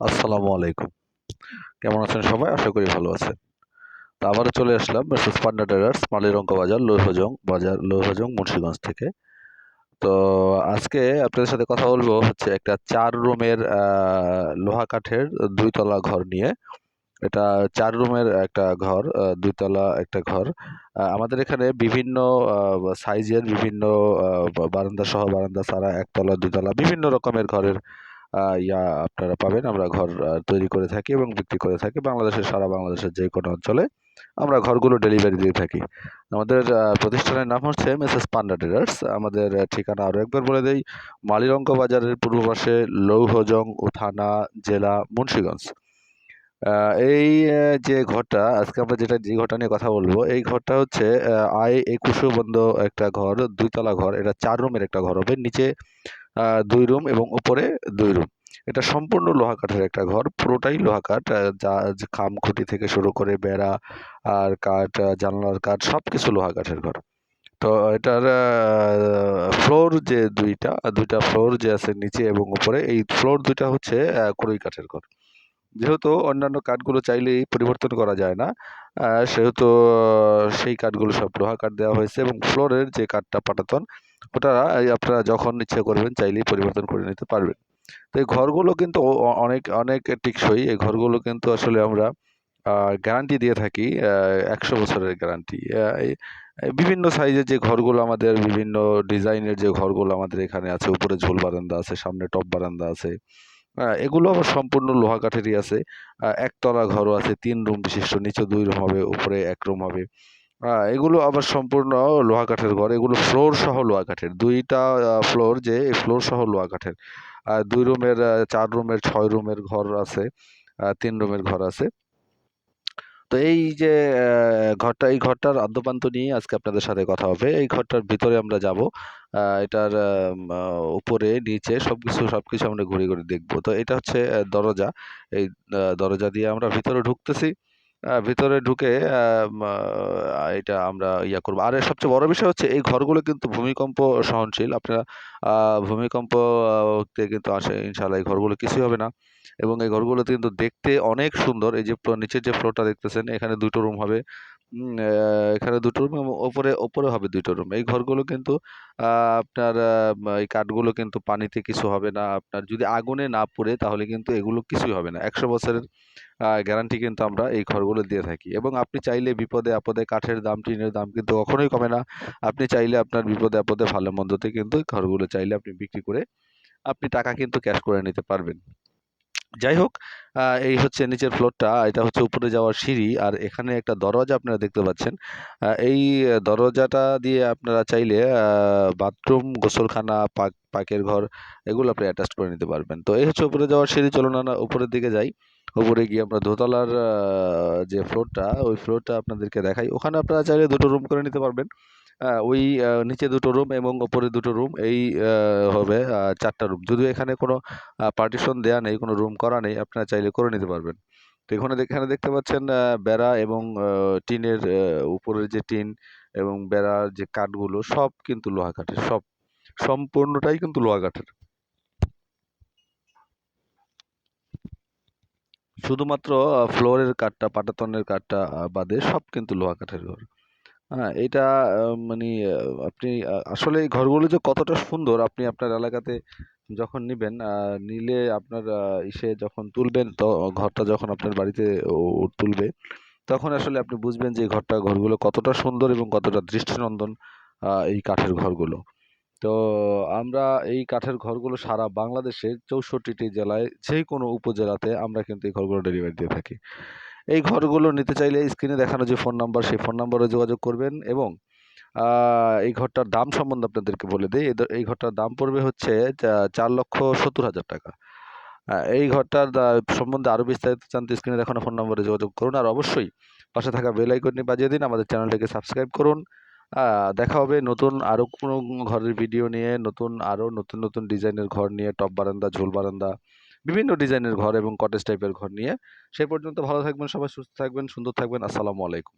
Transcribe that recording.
আসসালামু আলাইকুম। কেমন আছেন সবাই? আশা করি ভালো আছেন। তা আবারও চলে আসলাম মেসেস পান্ডা ট্রেডার্স মালিরঙ্ক বাজার, লোহজং বাজার, লোহজং মুন্সিগঞ্জ থেকে। তো আজকে আপনাদের সাথে কথা বলব হচ্ছে একটা চার রুমের লোহা কাঠের দুইতলা ঘর নিয়ে। এটা চার রুমের একটা ঘর দুইতলা একটা ঘর। আমাদের এখানে বিভিন্ন সাইজের বিভিন্ন বারান্দা সহ বারান্দা ছাড়া একতলা দুইতলা বিভিন্ন রকমের ঘরের ইয়া আপনারা পাবেন। আমরা ঘর তৈরি করে থাকি এবং বিক্রি করে থাকি। বাংলাদেশের, সারা বাংলাদেশের যে কোনো অঞ্চলে আমরা ঘরগুলো ডেলিভারি দিয়ে থাকি। আমাদের প্রতিষ্ঠানের নাম হচ্ছে মেসেস পান্ডা ট্রেডার্স। আমাদের ঠিকানা আরও একবার বলে দেই। মালিরঙ্গ বাজারের পূর্ব পাশে লৌহজং ও থানা, জেলা, মুন্সীগঞ্জ। এই যে ঘরটা, আজকে আমরা যেটা, যে ঘরটা নিয়ে কথা বলব, এই ঘরটা হচ্ছে আয় একুশো বন্ধ একটা ঘর, দুইতলা ঘর। এটা চার রুমের একটা ঘর হবে। নিচে দুই রুম এবং উপরে দুই রুম। এটা সম্পূর্ণ লোহা কাঠের একটা ঘর, পুরোটাই লোহা কাঠ যা খাম খুঁটি থেকে শুরু করে বেড়া আর কাঠ জানলার কাঠ সব কিছু লোহা কাঠের ঘর। তো এটার ফ্লোর যে দুইটা দুইটা ফ্লোর যে আছে নিচে এবং উপরে, এই ফ্লোর দুইটা হচ্ছে কুড়ি কাঠের ঘর। যেহেতু অন্যান্য কাঠগুলো চাইলেই পরিবর্তন করা যায় না সেহেতু সেই কাঠগুলো সব লোহা কাঠ দেওয়া হয়েছে এবং ফ্লোরের যে কাঠটা পাটাতন ওটা আপনারা যখন ইচ্ছে করবেন চাইলেই পরিবর্তন করে নিতে পারবেন। তো এই ঘরগুলো কিন্তু অনেক অনেক টেকসই। এই ঘরগুলো কিন্তু আসলে আমরা গ্যারান্টি দিয়ে থাকি একশো বছরের গ্যারান্টি বিভিন্ন সাইজের যে ঘরগুলো আমাদের, বিভিন্ন ডিজাইনের যে ঘরগুলো আমাদের এখানে আছে, উপরে ঝোল বারান্দা আছে, সামনে টপ বারান্দা আছে। এগুলো আবার সম্পূর্ণ লোহা কাঠেরই আছে। একতলা ঘরও আছে, তিন রুম বিশিষ্ট, নিচে দুই রুম হবে, উপরে এক রুম হবে। এগুলো আবার সম্পূর্ণ লোহা কাঠের ঘর। এগুলো ফ্লোর সহ লোহা কাঠের। দুইটা ফ্লোর যে ফ্লোর সহ লোহা কাঠের। দুই রুমের চার রুমের, ছয় রুমের ঘর আছে তিন রুমের ঘর আছে। তো এই যে ঘরটা, এই ঘরটার আদ্যপান্ত নিয়ে আজকে আপনাদের সাথে কথা হবে। এই ঘরটার ভিতরে আমরা যাব। এটার উপরে, নিচে সবকিছু সবকিছু আমরা ঘুরে ঘুরে দেখব। তো এটা হচ্ছে দরজা। এই দরজা দিয়ে আমরা ভিতরে ঢুকতেছি। ভিতরে ঢুকে এটা আমরা ইয়া করব। আর সবচেয়ে বড় বিষয় হচ্ছে, এই ঘরগুলো কিন্তু ভূমিকম্প সহনশীল। আপনারা ভূমিকম্পতে কিন্তু আসে ইনশাল্লাহ এই ঘরগুলো কিছুই হবে না। এবং এই ঘরগুলো কিন্তু দেখতে অনেক সুন্দর। এই যে নিচের যে ফ্লোরটা দেখতেছেন, এখানে দুটো রুম হবে। এখানে দুটো রুম এবং ওপরে ওপরে হবে দুটো রুম এই ঘরগুলো কিন্তু আপনার এই কাঠগুলো কিন্তু পানিতে কিছু হবে না। আপনার যদি আগুনে না পড়ে, তাহলে কিন্তু এগুলো কিছুই হবে না। একশো বছরের গ্যারান্টি কিন্তু আমরা এই ঘরগুলো দিয়ে থাকি। এবং আপনি চাইলে বিপদে আপদে, কাঠের দাম, টিনের দাম কিন্তু কখনোই কমে না। আপনি চাইলে আপনার বিপদে আপদে, ভালো মন্দতে কিন্তু ঘরগুলো চাইলে আপনি বিক্রি করে, আপনি টাকা কিন্তু ক্যাশ করে নিতে পারবেন। যাই হোক এই হচ্ছে নিচের ফ্লোরটা এটা হচ্ছে উপরে যাওয়ার সিঁড়ি, আর এখানে একটা দরজা আপনারা দেখতে পাচ্ছেন। এই দরজাটা দিয়ে আপনারা চাইলে বাথরুম, গোসলখানা, পাক, পাকের ঘর, এগুলো আপনি অ্যাটাচ করে নিতে পারবেন। তো এই হচ্ছে উপরে যাওয়ার সিঁড়ি, চলুন না উপরের দিকে যাই। উপরে গিয়ে আমরা দোতলার যে ফ্লোরটা ওই ফ্লোরটা আপনাদেরকে দেখাই। ওখানে আপনারা চাইলে দুটো রুম করে নিতে পারবেন। ওই নিচে দুটো রুম এবং ওপরে দুটো রুম এই হবে চারটা রুম যদিও এখানে কোনো পার্টিশন দেয়া নেই, কোনো রুম করা নেই, আপনারা চাইলে করে নিতে পারবেন। তো এখানে এখানে দেখতে পাচ্ছেন বেড়া এবং টিনের উপরের যে টিন এবং বেড়ার যে কাঠগুলো, সব কিন্তু লোহা কাঠের, সব। সম্পূর্ণটাই কিন্তু লোহা কাঠের। শুধুমাত্র ফ্লোরের কাঠটা, পাটাতনের কাঠটা বাদে সব কিন্তু লোহা কাঠের ঘর। হ্যাঁ এটা মানে আপনি আসলে এই ঘরগুলো যে কতটা সুন্দর আপনি আপনার এলাকাতে যখন নিবেন নিলে আপনার ইসে যখন তুলবেন, তো ঘরটা যখন আপনার বাড়িতে তুলবে, তখন আসলে আপনি বুঝবেন যে ঘরটা, ঘরগুলো কতটা সুন্দর এবং কতটা দৃষ্টিনন্দন এই কাঠের ঘরগুলো। তো আমরা এই কাঠের ঘরগুলো সারা বাংলাদেশের চৌষট্টিটি জেলায় যে কোনো উপজেলাতে আমরা কিন্তু এই ঘরগুলো ডেলিভারি দিয়ে থাকি। এই ঘরগুলো নিতে চাইলে স্ক্রিনে দেখানো যে ফোন নাম্বার সেই ফোন নাম্বারে যোগাযোগ করবেন এবং এই ঘরটার দাম সম্বন্ধে আপনাদেরকে বলে দিই। এই ঘরটার দাম পড়বে হচ্ছে চার লক্ষ সত্তর হাজার টাকা। এই ঘরটার সম্বন্ধে আরও বিস্তারিত জানতে স্ক্রিনে দেখানো ফোন নম্বরে যোগাযোগ করুন। আর অবশ্যই পাশে থাকা বেল আইকনটি বাজিয়ে দিন, আমাদের চ্যানেলটাকে সাবস্ক্রাইব করুন। দেখা হবে নতুন আরও কোনো ঘরের ভিডিও নিয়ে, নতুন আরও নতুন নতুন ডিজাইনের ঘর নিয়ে টপ বারান্দা, ঝোল বারান্দা বিভিন্ন ডিজাইনের ঘর এবং কটেজ টাইপের ঘর নিয়ে। সে পর্যন্ত ভালো থাকবেন, সবাই সুস্থ থাকবেন, সুন্দর থাকবেন। আসসালামু আলাইকুম।